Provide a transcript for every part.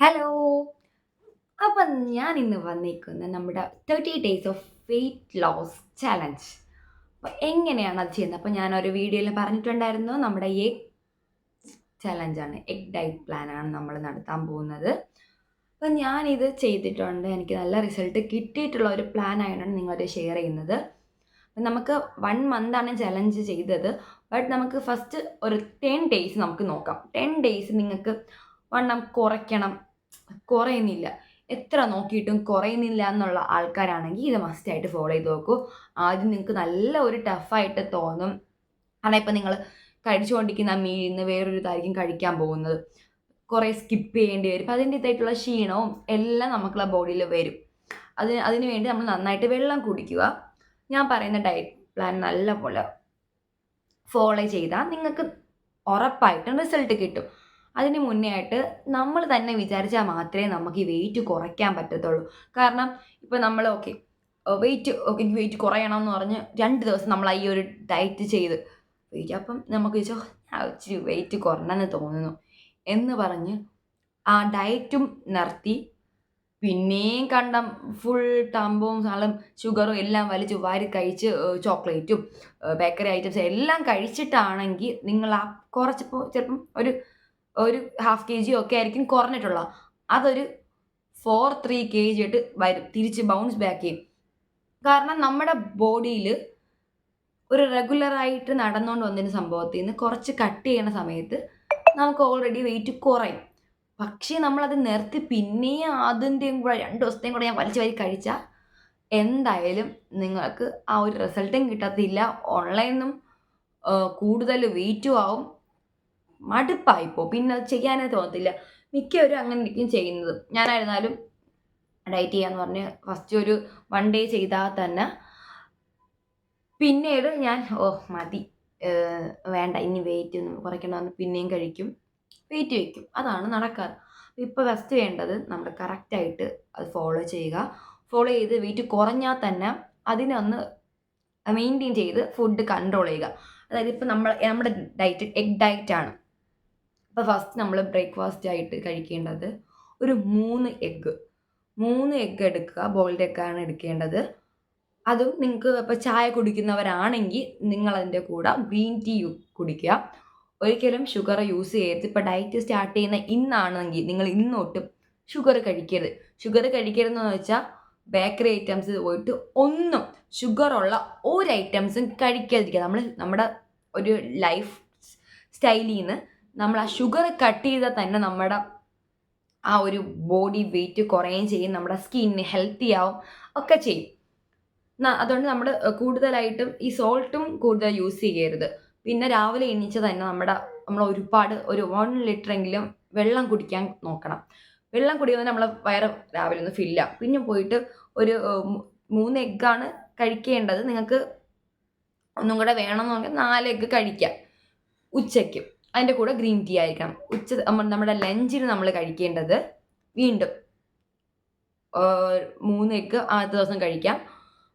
Hello അപ്പം ഞാൻ ഇന്ന് വന്നിരിക്കുന്ന നമ്മുടെ thirty days of weight loss challenge അപ്പോൾ എങ്ങനെയാണ് അത് ചെയ്യുന്നത്? അപ്പോൾ ഞാനൊരു വീഡിയോയിൽ പറഞ്ഞിട്ടുണ്ടായിരുന്നു നമ്മുടെ എഗ് ചലഞ്ചാണ് എഗ് ഡയറ്റ് പ്ലാനാണ് നമ്മൾ നടത്താൻ പോകുന്നത്. അപ്പം ഞാനിത് ചെയ്തിട്ടുണ്ട്. എനിക്ക് നല്ല റിസൾട്ട് കിട്ടിയിട്ടുള്ള ഒരു പ്ലാൻ ആയതുകൊണ്ടാണ് നിങ്ങളത് ഷെയർ ചെയ്യുന്നത്. നമുക്ക് വൺ മന്താണ് ചലഞ്ച് ചെയ്തത്. ബട്ട് നമുക്ക് ഫസ്റ്റ് ഒരു ടെൻ ഡേയ്സ് നമുക്ക് നോക്കാം. ടെൻ ഡേയ്സ് നിങ്ങൾക്ക് വണ്ണം കുറയ്ക്കണം. കുറയുന്നില്ല. എത്ര നോക്കിയിട്ടും കുറയുന്നില്ല എന്നുള്ള ആൾക്കാരാണെങ്കിൽ ഇത് മസ്റ്റായിട്ട് ഫോളോ ചെയ്ത് നോക്കൂ. ആദ്യം നിങ്ങൾക്ക് നല്ല ഒരു ടഫായിട്ട് തോന്നും. കാരണം ഇപ്പം നിങ്ങൾ കഴിച്ചുകൊണ്ടിരിക്കുന്ന മീനിന്ന് നിന്ന് വേറൊരു ഇതായിരിക്കും കഴിക്കാൻ പോകുന്നത്. കുറേ സ്കിപ്പ് ചെയ്യേണ്ടി വരും. അപ്പം അതിന്റെതായിട്ടുള്ള ക്ഷീണവും എല്ലാം നമുക്കുള്ള ബോഡിയിൽ വരും. അതിന് അതിന് വേണ്ടി നമ്മൾ നന്നായിട്ട് വെള്ളം കുടിക്കുക. ഞാൻ പറയുന്ന ഡയറ്റ് പ്ലാൻ നല്ലപോലെ ഫോളോ ചെയ്താൽ നിങ്ങൾക്ക് ഉറപ്പായിട്ടും റിസൾട്ട് കിട്ടും. അതിന് മുന്നേ ആയിട്ട് നമ്മൾ തന്നെ വിചാരിച്ചാൽ മാത്രമേ നമുക്ക് ഈ വെയിറ്റ് കുറയ്ക്കാൻ പറ്റത്തുള്ളൂ. കാരണം ഇപ്പോൾ നമ്മൾ ഓക്കെ വെയിറ്റ് ഓക്കെ എനിക്ക് വെയിറ്റ് കുറയണം എന്ന് പറഞ്ഞ് രണ്ട് ദിവസം നമ്മൾ ഈ ഒരു ഡയറ്റ് ചെയ്ത്. വെയിറ്റ് അപ്പം നമുക്ക് ചോ ഞാൻ ഇച്ചിരി വെയിറ്റ് കുറഞ്ഞെന്ന് തോന്നുന്നു എന്ന് പറഞ്ഞ് ആ ഡയറ്റും നിർത്തി. പിന്നെയും കണ്ടം ഫുൾ ടമ്പും സാളും ഷുഗറും എല്ലാം വലിച്ചു വാരി കഴിച്ച് ചോക്ലേറ്റും ബേക്കറി ഐറ്റംസ് എല്ലാം കഴിച്ചിട്ടാണെങ്കിൽ നിങ്ങൾ ആ കുറച്ചിപ്പോൾ ചിലപ്പം ഒരു ഒരു ഹാഫ് കെ ജി ഒക്കെ ആയിരിക്കും കുറഞ്ഞിട്ടുള്ള അതൊരു ഫോർ ത്രീ കെ ജി ആയിട്ട് വരും. തിരിച്ച് ബൗൺസ് ബാക്ക് ചെയ്യും. കാരണം നമ്മുടെ ബോഡിയിൽ ഒരു റെഗുലറായിട്ട് നടന്നുകൊണ്ട് വന്നതിന് സംഭവത്തിൽ നിന്ന് കുറച്ച് കട്ട് ചെയ്യണ സമയത്ത് നമുക്ക് ഓൾറെഡി വെയിറ്റ് കുറയും. പക്ഷേ നമ്മളത് നിർത്തി പിന്നെയും അതിന്റെയും കൂടെ രണ്ട് ദിവസത്തെയും കൂടെ ഞാൻ വലിച്ചു വാരി കഴിച്ചാൽ എന്തായാലും നിങ്ങൾക്ക് ആ ഒരു റിസൾട്ടും കിട്ടത്തില്ല. ഓൺലൈനും കൂടുതൽ വെയിറ്റും ആവും. മടുപ്പായിപ്പോ പിന്നെ അത് ചെയ്യാനേ തോന്നത്തില്ല. മിക്കവരും അങ്ങനെ ഇരിക്കും ചെയ്യുന്നത്. ഞാനായിരുന്നാലും ഡയറ്റ് ചെയ്യാന്ന് പറഞ്ഞ് ഫസ്റ്റ് ഒരു വൺ ഡേ ചെയ്താൽ തന്നെ. പിന്നീട് ഞാൻ ഓ മതി. വേണ്ട ഇനി വെയിറ്റ് ഒന്നും കുറയ്ക്കണമെന്ന് പിന്നെയും കഴിക്കും. വെയിറ്റ് വയ്ക്കും. അതാണ് നടക്കാറ്. ഇപ്പോൾ ഫസ്റ്റ് വേണ്ടത് നമ്മൾ കറക്റ്റായിട്ട് അത് ഫോളോ ചെയ്യുക. ഫോളോ ചെയ്ത് വെയിറ്റ് കുറഞ്ഞാൽ തന്നെ അതിനൊന്ന് മെയിന്റെയിൻ ചെയ്ത് ഫുഡ് കൺട്രോൾ ചെയ്യുക. അതായത് ഇപ്പോൾ നമ്മൾ നമ്മുടെ ഡയറ്റ് എഗ് ഡയറ്റാണ് അപ്പോൾ ഫസ്റ്റ് നമ്മൾ ബ്രേക്ക്ഫാസ്റ്റ് ആയിട്ട് കഴിക്കേണ്ടത് ഒരു മൂന്ന് എഗ്ഗ് മൂന്ന് എഗ്ഗ് എടുക്കുക ബോയിൽഡ് എഗ്ഗാണ് എടുക്കേണ്ടത്. അതും നിങ്ങൾക്ക് ഇപ്പോൾ ചായ കുടിക്കുന്നവരാണെങ്കിൽ നിങ്ങളതിന്റെ കൂടെ ഗ്രീൻ ടീ കുടിക്കുക. ഒരിക്കലും ഷുഗർ യൂസ് ചെയ്യരുത്. ഇപ്പോൾ ഡയറ്റ് സ്റ്റാർട്ട് ചെയ്യുന്ന ഇന്നാണെങ്കിൽ നിങ്ങൾ ഇന്നോട്ട് ഷുഗർ കഴിക്കരുത്. ഷുഗർ കഴിക്കരുതെന്ന് വെച്ചാൽ ബേക്കറി ഐറ്റംസ് പോയിട്ട് ഒന്നും ഉള്ള ഒരു ഐറ്റംസും കഴിക്കാതിരിക്കുക. നമ്മൾ നമ്മുടെ ഒരു ലൈഫ് സ്റ്റൈലിൽ നിന്ന് നമ്മൾ ആ ഷുഗർ കട്ട് ചെയ്താൽ തന്നെ നമ്മുടെ ആ ഒരു ബോഡി വെയിറ്റ് കുറയുകയും ചെയ്യും നമ്മുടെ സ്കിന്ന് ഹെൽത്തി ആവും ഒക്കെ ചെയ്യും. അതുകൊണ്ട് നമ്മൾ കൂടുതലായിട്ടും ഈ സോൾട്ടും കൂടുതൽ യൂസ് ചെയ്യരുത്. പിന്നെ രാവിലെ എണീച്ച് തന്നെ നമ്മുടെ നമ്മൾ ഒരുപാട് ഒരു വൺ ലിറ്ററെങ്കിലും വെള്ളം കുടിക്കാൻ നോക്കണം. വെള്ളം കുടിക്കുന്നത് നമ്മൾ വയറ് രാവിലെ ഒന്ന് ഫില്ലാവും പിന്നെ പോയിട്ട് ഒരു മൂന്ന് എഗ്ഗാണ് കഴിക്കേണ്ടത്. നിങ്ങൾക്ക് ഒന്നും കൂടെ വേണമെന്നുണ്ടെങ്കിൽ നാല് എഗ്ഗ് കഴിക്കാം ഉച്ചയ്ക്ക്. അതിന്റെ കൂടെ ഗ്രീൻ ടീ ആയിരിക്കണം. ഉച്ച നമ്മുടെ ലഞ്ചിന് നമ്മൾ കഴിക്കേണ്ടത് വീണ്ടും മൂന്ന് എഗ്ഗ് ആദ്യത്തെ ദിവസം കഴിക്കാം.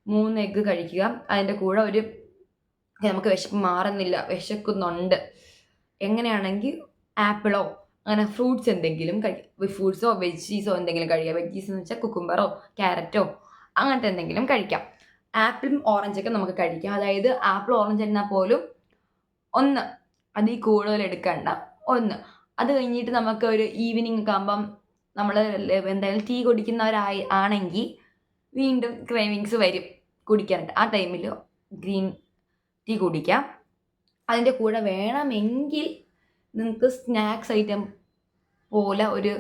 മൂന്ന് എഗ്ഗ് കഴിക്കുക. അതിന്റെ കൂടെ ഒരു നമുക്ക് വിശപ്പ് മാറുന്നില്ല വിശക്കുന്നുണ്ട്. എങ്ങനെയാണെങ്കിൽ ആപ്പിളോ അങ്ങനെ ഫ്രൂട്ട്സ് എന്തെങ്കിലും കഴിക്കുക ഫ്രൂട്ട്സോ വെജീസോ എന്തെങ്കിലും കഴിക്കാം വെജീസ് എന്ന് വെച്ചാൽ കുക്കുംബറോ ക്യാരറ്റോ അങ്ങനത്തെ എന്തെങ്കിലും കഴിക്കാം. ആപ്പിളും ഓറഞ്ചൊക്കെ നമുക്ക് കഴിക്കാം. അതായത് ആപ്പിൾ ഓറഞ്ച് എന്നാൽ പോലും ഒന്ന് അതിൽ കൂടുതൽ എടുക്കണ്ട. ഒന്ന് അത് കഴിഞ്ഞിട്ട് നമുക്ക് ഒരു ഈവനിങ് ഒക്കെ ആകുമ്പം നമ്മൾ എന്തായാലും ടീ കുടിക്കുന്നവരായി ആണെങ്കിൽ വീണ്ടും ക്രേവിങ്സ് വരും കുടിക്കാനായിട്ട്. ആ ടൈമിൽ ഗ്രീൻ ടീ കുടിക്കാം. അതിന്റെ കൂടെ വേണമെങ്കിൽ നിങ്ങൾക്ക് സ്നാക്സ് ഐറ്റം പോലെ ഒരു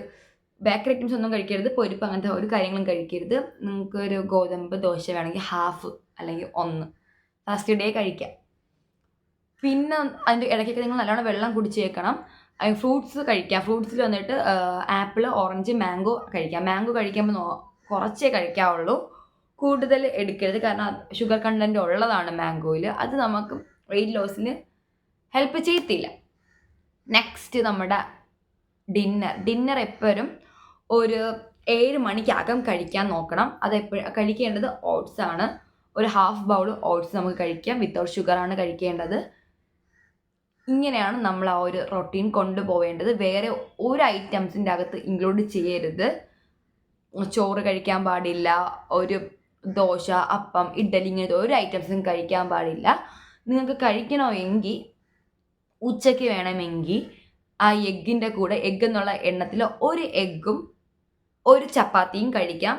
ബേക്കറി ഐറ്റംസ് ഒന്നും കഴിക്കരുത് പൊരിപ്പ് അങ്ങനത്തെ ഒരു കാര്യങ്ങളും കഴിക്കരുത്. നിങ്ങൾക്ക് ഒരു ഗോതമ്പ് ദോശ വേണമെങ്കിൽ ഹാഫ് അല്ലെങ്കിൽ ഒന്ന്. ഫസ്റ്റ് ഡേ കഴിക്കാം. പിന്നെ അതിന്റെ ഇടയ്ക്കൊക്കെ നിങ്ങൾ നല്ലോണം വെള്ളം കുടിച്ചേക്കണം. ഫ്രൂട്ട്സ് കഴിക്കാം. ഫ്രൂട്ട്സിൽ വന്നിട്ട് ആപ്പിൾ ഓറഞ്ച് മാംഗോ കഴിക്കാം. മാംഗോ കഴിക്കുമ്പോൾ കുറച്ചേ കഴിക്കാവുള്ളൂ. കൂടുതൽ എടുക്കരുത്. കാരണം ഷുഗർ കണ്ടന്റ് ഉള്ളതാണ് മാംഗോയിൽ അത് നമുക്ക് വെയിറ്റ് ലോസിന് ഹെൽപ്പ് ചെയ്യത്തില്ല. നെക്സ്റ്റ് നമ്മുടെ ഡിന്നർ. ഡിന്നർ എപ്പോഴും ഒരു ഏഴ് മണിക്കകം കഴിക്കാൻ നോക്കണം. അത് എപ്പോഴും കഴിക്കേണ്ടത് ഓട്സ് ആണ്. ഒരു ഹാഫ് ബൗൾ ഓട്സ് നമുക്ക് കഴിക്കാം. വിത്തൗട്ട് ഷുഗറാണ് കഴിക്കേണ്ടത്. ഇങ്ങനെയാണ് നമ്മൾ ആ ഒരു റൊട്ടീൻ കൊണ്ടുപോവേണ്ടത്. വേറെ ഒരു ഐറ്റംസിന്റെ അകത്ത് ഇൻക്ലൂഡ് ചെയ്യരുത്. ചോറ് കഴിക്കാൻ പാടില്ല ഒരു ദോശ അപ്പം ഇഡ്ഡലി ഇങ്ങനത്തെ ഒരു ഐറ്റംസും കഴിക്കാൻ പാടില്ല. നിങ്ങൾക്ക് കഴിക്കണമെങ്കിൽ ഉച്ചയ്ക്ക് വേണമെങ്കിൽ ആ എഗ്ഗിന്റെ കൂടെ എഗ്ഗ് എന്നുള്ള എണ്ണത്തിൽ ഒരു എഗ്ഗും ഒരു ചപ്പാത്തിയും കഴിക്കാം.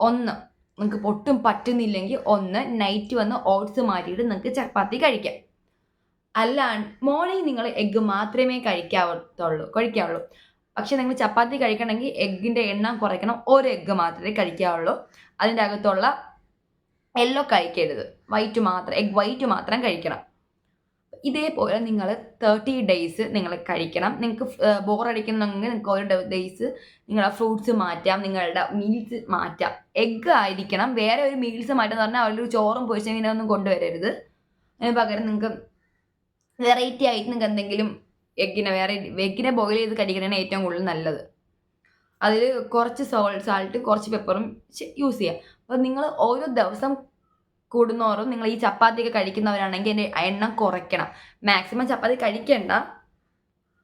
ഒന്ന് നിങ്ങൾക്ക് ഒട്ടും പറ്റുന്നില്ലെങ്കിൽ ഒന്ന് നൈറ്റ് വന്ന് ഓട്സ് മാറ്റിയിട്ട് നിങ്ങൾക്ക് ചപ്പാത്തി കഴിക്കാം. അല്ലാണ്ട് മോർണിംഗ് നിങ്ങൾ എഗ്ഗ് മാത്രമേ കഴിക്കാവത്തുള്ളൂ കഴിക്കാവുള്ളൂ. പക്ഷെ നിങ്ങൾ ചപ്പാത്തി കഴിക്കണമെങ്കിൽ എഗ്ഗിന്റെ എണ്ണം കുറയ്ക്കണം ഒരു എഗ്ഗ് മാത്രമേ കഴിക്കാവുള്ളൂ. അതിന്റെ അകത്തുള്ള യെല്ലോ കഴിക്കരുത്. വൈറ്റ് മാത്രം എഗ് വൈറ്റ് മാത്രം കഴിക്കണം. ഇതേപോലെ നിങ്ങൾ തേർട്ടി ഡേയ്സ് നിങ്ങൾ കഴിക്കണം. നിങ്ങൾക്ക് ബോറടിക്കുന്നെങ്കിൽ നിങ്ങൾക്ക് ഒരു ഡേയ്സ് നിങ്ങളുടെ ഫ്രൂട്ട്സ് മാറ്റാം നിങ്ങളുടെ മീൽസ് മാറ്റാം. എഗ്ഗ് ആയിരിക്കണം. വേറെ ഒരു മീൽസ് മാറ്റാന്ന് പറഞ്ഞാൽ അവരൊരു ചോറും പൊരിച്ചങ്ങനെ ഒന്നും കൊണ്ടുവരരുത്. അതിന് പകരം നിങ്ങൾക്ക് വെറൈറ്റി ആയിട്ട് നിങ്ങൾക്ക് എന്തെങ്കിലും എഗ്ഗിനെ വേറെ എഗ്ഗിനെ ബോയിൽ ചെയ്ത് കഴിക്കണതാണ് ഏറ്റവും കൂടുതൽ നല്ലത്. അതിൽ കുറച്ച് സോൾ സാൾട്ട് കുറച്ച് പെപ്പറും യൂസ് ചെയ്യാം. അപ്പോൾ നിങ്ങൾ ഓരോ ദിവസം കൂടുന്നോറും നിങ്ങൾ ഈ ചപ്പാത്തിയൊക്കെ കഴിക്കുന്നവരാണെങ്കിൽ എന്റെ എണ്ണം കുറയ്ക്കണം. മാക്സിമം ചപ്പാത്തി കഴിക്കണ്ട.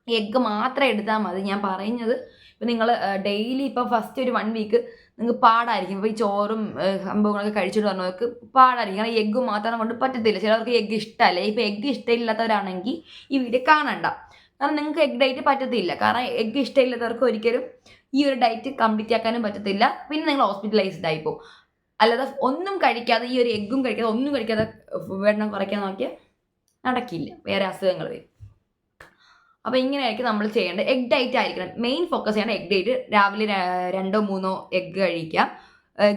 എഗ്ഗ് മാത്രം എടുത്താൽ മതി. ഞാൻ പറയുന്നത് ഇപ്പം നിങ്ങൾ ഡെയിലി ഇപ്പം ഫസ്റ്റ് ഒരു വൺ വീക്ക് നിങ്ങൾക്ക് പാടായിരിക്കും. ഇപ്പോൾ ഈ ചോറും സംഭവങ്ങളൊക്കെ കഴിച്ചിട്ട് പറഞ്ഞവർക്ക് പാടായിരിക്കും. കാരണം എഗ്ഗ് മാത്രം കൊണ്ട് പറ്റത്തില്ല. ചിലവർക്ക് എഗ്ഗ് ഇഷ്ടമല്ല. ഇപ്പോൾ എഗ്ഗ് ഇഷ്ടമില്ലാത്തവരാണെങ്കിൽ ഈ വീഡിയോ കാണണ്ട. കാരണം നിങ്ങൾക്ക് എഗ് ഡയറ്റ് പറ്റത്തില്ല. കാരണം എഗ്ഗ് ഇഷ്ടമില്ലാത്തവർക്ക് ഒരിക്കലും ഈ ഒരു ഡയറ്റ് കംപ്ലീറ്റ് ആക്കാനും പറ്റത്തില്ല. പിന്നെ നിങ്ങൾ ഹോസ്പിറ്റലൈസ്ഡ് ആയി അല്ലാതെ ഒന്നും കഴിക്കാതെ ഈ ഒരു എഗ്ഗും കഴിക്കാതെ ഒന്നും കഴിക്കാതെ വെണ്ണം കുറയ്ക്കാൻ നോക്കിയാൽ നടക്കില്ല. വേറെ അസുഖങ്ങൾ വരും. അപ്പോൾ ഇങ്ങനെയായിരിക്കും നമ്മൾ ചെയ്യേണ്ടത്. എഗ് ഡയറ്റ് ആയിരിക്കണം. മെയിൻ ഫോക്കസ് ചെയ്യണം എഗ് ഡയറ്റ് രാവിലെ രണ്ടോ മൂന്നോ എഗ് കഴിക്കാം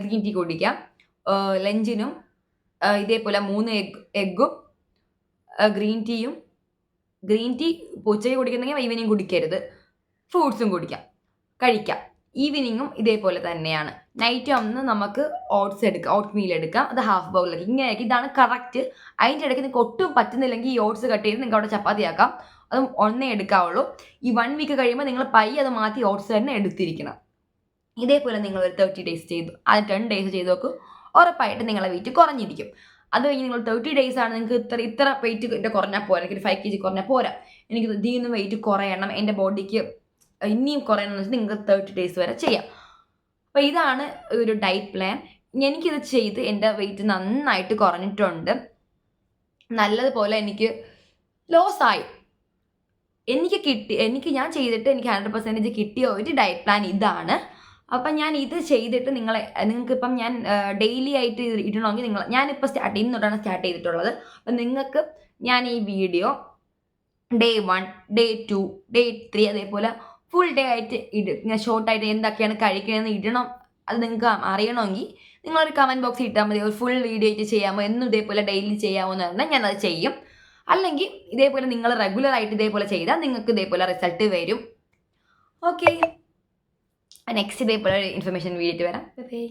ഗ്രീൻ ടീ കുടിക്കാം ലഞ്ചിനും ഇതേപോലെ മൂന്ന് എഗ് എഗ്ഗും ഗ്രീൻ ടീയും ഗ്രീൻ ടീ ഉച്ചയ്ക്ക് കുടിക്കുന്നെങ്കിൽ ഈവനിങ് കുടിക്കരുത്. ഫ്രൂട്ട്സും കുടിക്കാം കഴിക്കാം ഈവനിങ്ങും ഇതേപോലെ തന്നെയാണ്. നൈറ്റ് ആവുന്ന നമുക്ക് ഓട്സ് എടുക്കാം ഓട്ട് മീൽ എടുക്കാം. അത് ഹാഫ് ബൗളിലേക്ക് ഇങ്ങനെയൊക്കെ ഇതാണ് കറക്റ്റ് അതിന്റെ ഇടയ്ക്ക് നിങ്ങൾക്ക് ഒട്ടും പറ്റുന്നില്ലെങ്കിൽ ഈ ഓട്സ് കട്ട് ചെയ്ത് നിങ്ങൾക്ക് അവിടെ ചപ്പാത്തി ആക്കാം അതും ഒന്നേ എടുക്കാവുള്ളൂ. ഈ വൺ വീക്ക് കഴിയുമ്പോൾ നിങ്ങൾ പൈ അത് മാറ്റി ഓട്സ് തന്നെ എടുത്തിരിക്കണം. ഇതേപോലെ നിങ്ങൾ ഒരു തേർട്ടി ഡേയ്സ് ചെയ്തു. അത് ടെൻ ഡേയ്സ് ചെയ്ത് നോക്കൂ. ഉറപ്പായിട്ട് നിങ്ങളെ വെയിറ്റ് കുറഞ്ഞിരിക്കും. അത് കഴിഞ്ഞ് നിങ്ങൾ തേർട്ടി ഡേയ്സ് ആണ് നിങ്ങൾക്ക് ഇത്ര ഇത്ര വെയിറ്റ് എന്റെ കുറഞ്ഞാൽ പോരാ. എനിക്ക് ഫൈവ് കെ ജി കുറഞ്ഞാൽ പോരാ. എനിക്ക് ഇതിൽ വെയിറ്റ് കുറയണം. എന്റെ ബോഡിക്ക് ഇനിയും കുറയണം എന്ന് വെച്ചാൽ നിങ്ങൾക്ക് തേർട്ടി ഡേയ്സ് വരെ ചെയ്യാം. അപ്പോൾ ഇതാണ് ഒരു ഡയറ്റ് പ്ലാൻ എനിക്കിത് ചെയ്ത് എന്റെ വെയിറ്റ് നന്നായിട്ട് കുറഞ്ഞിട്ടുണ്ട്. നല്ലതുപോലെ എനിക്ക് ലോസ് ആയി. എനിക്ക് കിട്ടി എനിക്ക് ഞാൻ ചെയ്തിട്ട് എനിക്ക് ഹൺഡ്രഡ് പെർസെന്റേജ് കിട്ടിയ ഒരു ഡയറ്റ് പ്ലാൻ ഇതാണ്. അപ്പം ഞാൻ ഇത് ചെയ്തിട്ട് നിങ്ങളെ നിങ്ങൾക്ക് ഇപ്പം ഞാൻ ഡെയിലി ആയിട്ട് ഇടണമെങ്കിൽ നിങ്ങൾ ഞാനിപ്പോൾ സ്റ്റാർട്ട് ഇന്നോട്ടാണ് സ്റ്റാർട്ട് ചെയ്തിട്ടുള്ളത്. അപ്പം നിങ്ങൾക്ക് ഞാൻ ഈ video day one day two day three അതേപോലെ ഫുൾ ഡേ ആയിട്ട് ഇട ഷോർട്ടായിട്ട് എന്തൊക്കെയാണ് കഴിക്കണമെന്ന് ഇടണം. അത് നിങ്ങൾക്ക് അറിയണമെങ്കിൽ നിങ്ങളൊരു കമന്റ് ബോക്സിൽ ഇട്ടാൽ മതി. ഒരു ഫുൾ വീഡിയോ ആയിട്ട് ചെയ്യാമോ എന്നും ഇതേപോലെ ഡെയിലി ചെയ്യാമോ എന്ന് പറഞ്ഞാൽ ഞാനത് ചെയ്യും. അല്ലെങ്കിൽ ഇതേപോലെ നിങ്ങൾ റെഗുലർ ആയിട്ട് ഇതേപോലെ ചെയ്താൽ നിങ്ങൾക്ക് ഇതേപോലെ റിസൾട്ട് വരും. ഓക്കെ നെക്സ്റ്റ് ഇതേപോലെ ഇൻഫർമേഷൻ വീഡിയോ വരാം. ബൈ